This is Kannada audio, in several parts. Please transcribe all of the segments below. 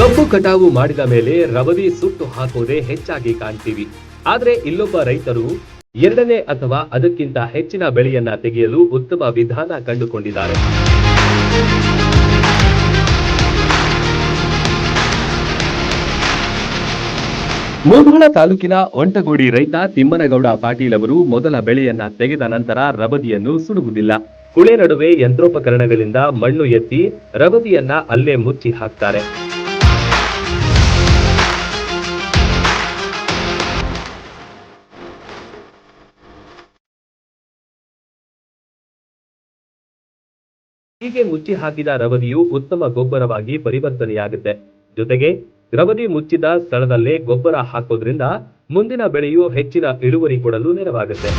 ಕಬ್ಬು ಕಟಾವು ಮಾಡಿದ ಮೇಲೆ ರವದಿ ಸುಟ್ಟು ಹಾಕೋದೇ ಹೆಚ್ಚಾಗಿ ಕಾಣ್ತೀವಿ. ಆದ್ರೆ ಇಲ್ಲೊಬ್ಬ ರೈತರು ಎರಡನೇ ಅಥವಾ ಅದಕ್ಕಿಂತ ಹೆಚ್ಚಿನ ಬೆಳೆಯನ್ನ ತೆಗೆಯಲು ಉತ್ತಮ ವಿಧಾನ ಕಂಡುಕೊಂಡಿದ್ದಾರೆ. ಮುಧೋಳ ತಾಲೂಕಿನ ಒಂಟಗೋಡಿ ರೈತ ತಿಮ್ಮನಗೌಡ ಪಾಟೀಲ್ ಅವರು ಮೊದಲ ಬೆಳೆಯನ್ನ ತೆಗೆದ ನಂತರ ರಬದಿಯನ್ನು ಸುಡುವುದಿಲ್ಲ. ಕುಳೆ ನಡುವೆ ಯಂತ್ರೋಪಕರಣಗಳಿಂದ ಮಣ್ಣು ಎತ್ತಿ ರಬದಿಯನ್ನ ಅಲ್ಲೇ ಮುಚ್ಚಿ ಹಾಕ್ತಾರೆ. ಹೀಗೆ ಮುಚ್ಚಿ ಹಾಕಿದ ರವದಿಯು ಉತ್ತಮ ಗೊಬ್ಬರವಾಗಿ ಪರಿವರ್ತನೆಯಾಗುತ್ತೆ. ಜೊತೆಗೆ, ರವದಿ ಮುಚ್ಚಿದ ಸ್ಥಳದಲ್ಲೇ ಗೊಬ್ಬರ ಹಾಕೋದ್ರಿಂದ ಮುಂದಿನ ಬೆಳೆಯು ಹೆಚ್ಚಿನ ಇಳುವರಿ ಕೊಡಲು ನೆರವಾಗುತ್ತೆ.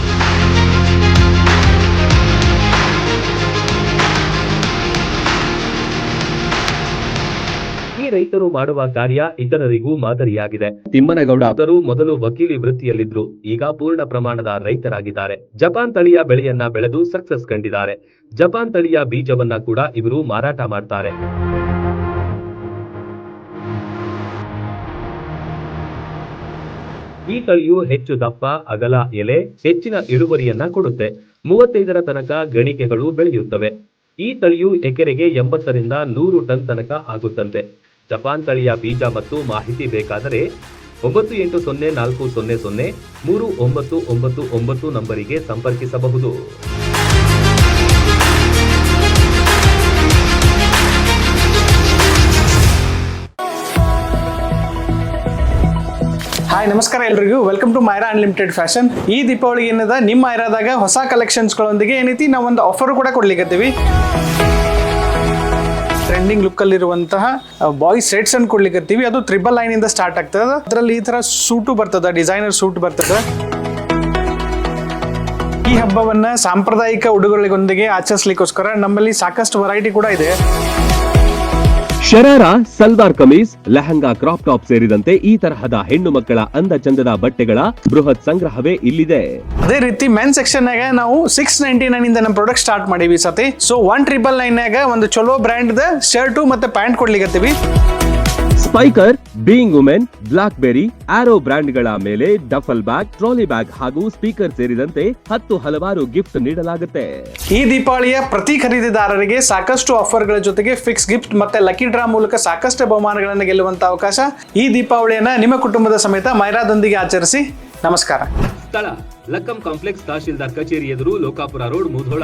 ರೈತರು ಮಾಡುವ ಕಾರ್ಯ ಇತರರಿಗೂ ಮಾದರಿಯಾಗಿದೆ. ತಿಮ್ಮನಗೌಡ ಅವರು ಮೊದಲು ವಕೀಲಿ ವೃತ್ತಿಯಲ್ಲಿದ್ರು ಈಗ ಪೂರ್ಣ ಪ್ರಮಾಣದ ರೈತರಾಗಿದ್ದಾರೆ. ಜಪಾನ್ ತಳಿಯ ಬೆಳೆಯನ್ನ ಬೆಳೆದು ಸಕ್ಸಸ್ ಕಂಡಿದ್ದಾರೆ. ಜಪಾನ್ ತಳಿಯ ಬೀಜವನ್ನ ಕೂಡ ಇವರು ಮಾರಾಟ ಮಾಡ್ತಾರೆ. ಈ ತಳಿಯು ಹೆಚ್ಚು ದಪ್ಪ, ಅಗಲ, ಎಲೆ, ಹೆಚ್ಚಿನ ಇಳುವರಿಯನ್ನ ಕೊಡುತ್ತೆ. ಮೂವತ್ತೈದರ ತನಕ ಗಣಿಕೆಗಳು ಬೆಳೆಯುತ್ತವೆ. ಈ ತಳಿಯು ಎಕರೆಗೆ ಎಂಬತ್ತರಿಂದ ನೂರು ಟನ್ ತನಕ ಆಗುತ್ತಂತೆ. ಜಪಾನ್ ತಳಿಯ ಬೀಜ ಮತ್ತು ಮಾಹಿತಿ ಬೇಕಾದರೆ ಒಂಬತ್ತು ಎಂಟು ಸೊನ್ನೆ ನಾಲ್ಕು ಸೊನ್ನೆ ಸೊನ್ನೆ ಮೂರು ಒಂಬತ್ತು ಒಂಬತ್ತು ಒಂಬತ್ತು ನಂಬರಿಗೆ ಸಂಪರ್ಕಿಸಬಹುದು. ಹಾಯ್ ನಮಸ್ಕಾರ ಎಲ್ರಿಗೂ. Welcome to Myra unlimited fashion ಈ ದೀಪಾವಳಿ ಏನದ ನಿಮ್ಮ ಐರಾದಾಗ ಹೊಸ ಕಲೆಕ್ಷನ್ಸ್ಗಳೊಂದಿಗೆ ಏನೈತಿ ನಾವು ಒಂದು ಆಫರ್ ಕೂಡ ಕೊಡ್ಲಿಕ್ಕತ್ತೀವಿ ಟ್ರೆಂಡಿಂಗ್ ಲುಕ್ ಲುಕ್ಕಲ್ಲಿರುವಂತಹ ಬಾಯ್ಸ್ ಸೆಟ್ಸ್ ಅನ್ನು ಕೊಡ್ಲಿಕ್ಕೆ ಅದು ತ್ರಿಬಲ್ ಲೈನ್ ಇಂದ ಸ್ಟಾರ್ಟ್ ಆಗ್ತದೆ. ಅದರಲ್ಲಿ ಈ ತರ ಸೂಟು ಬರ್ತದ ಡಿಸೈನರ್ ಸೂಟ್ ಬರ್ತದೆ. ಈ ಹಬ್ಬವನ್ನ ಸಾಂಪ್ರದಾಯಿಕ ಉಡುಗೊರೆಗಳೊಂದಿಗೆ ಆಚರಿಸಲಿಕ್ಕೋಸ್ಕರ ನಮ್ಮಲ್ಲಿ ಸಾಕಷ್ಟು ವೆರೈಟಿ ಕೂಡ ಇದೆ. ಶರಾರ, ಸಲ್ವಾರ್ ಕಮೀಸ್, ಲೆಹಂಗಾ ಕ್ರಾಪ್ ಟಾಪ್ ಸೇರಿದಂತೆ ಈ ತರಹದ ಹೆಣ್ಣು ಮಕ್ಕಳ ಅಂದ ಚಂದದ ಬಟ್ಟೆಗಳ ಬೃಹತ್ ಸಂಗ್ರಹವೇ ಇಲ್ಲಿದೆ. ಅದೇ ರೀತಿ ಮೆನ್ ಸೆಕ್ಷನ್ ನಾಗ ನಾವು ಸಿಕ್ಸ್ ನೈಂಟಿ ನೈನ್ ಇಂದ ನಮ್ಮ ಪ್ರಾಡಕ್ಟ್ ಸ್ಟಾರ್ಟ್ ಮಾಡೀವಿ ಸತಿ. ಸೊ ಒನ್ ಟ್ರಿಬಲ್ ನೈನ್ ಒಂದು ಚಲೋ ಬ್ರ್ಯಾಂಡ್ ಶರ್ಟು ಮತ್ತೆ pant ಕೊಡ್ಲಿಕತ್ತೀವಿ. Spykar being women Blackberry Arrow ಬ್ರ್ಯಾಂಡ್ಗಳ ಮೇಲೆ ಡಫಲ್ ಬ್ಯಾಗ್ ಟ್ರಾಲಿ ಬ್ಯಾಗ್ ಹಾಗೂ ಸ್ಪೀಕರ್ ಸೇರಿದಂತೆ ಹತ್ತು ಹಲವಾರು ಗಿಫ್ಟ್ ನೀಡಲಾಗುತ್ತೆ. ಈ ದೀಪಾವಳಿಯ ಪ್ರತಿ ಖರೀದಿದಾರರಿಗೆ ಸಾಕಷ್ಟು ಆಫರ್ಗಳ ಜೊತೆಗೆ ಫಿಕ್ಸ್ ಗಿಫ್ಟ್ ಮತ್ತೆ ಲಕ್ಕಿ ಡ್ರಾ ಮೂಲಕ ಸಾಕಷ್ಟು ಬಹುಮಾನಗಳನ್ನು ಗೆಲ್ಲುವಂತ ಅವಕಾಶ ಈ ದೀಪಾವಳಿಯನ್ನ ನಿಮ್ಮ ಕುಟುಂಬದ ಸಮೇತ ಮೈರಾದೊಂದಿಗೆ ಆಚರಿಸಿ. ನಮಸ್ಕಾರ. ಸ್ಥಳ ಲಕ್ಕಂ ಕಾಂಪ್ಲೆಕ್ಸ್ ತಹಶೀಲ್ದಾರ್ ಕಚೇರಿ ಎದುರು Lokapur road Mudhol.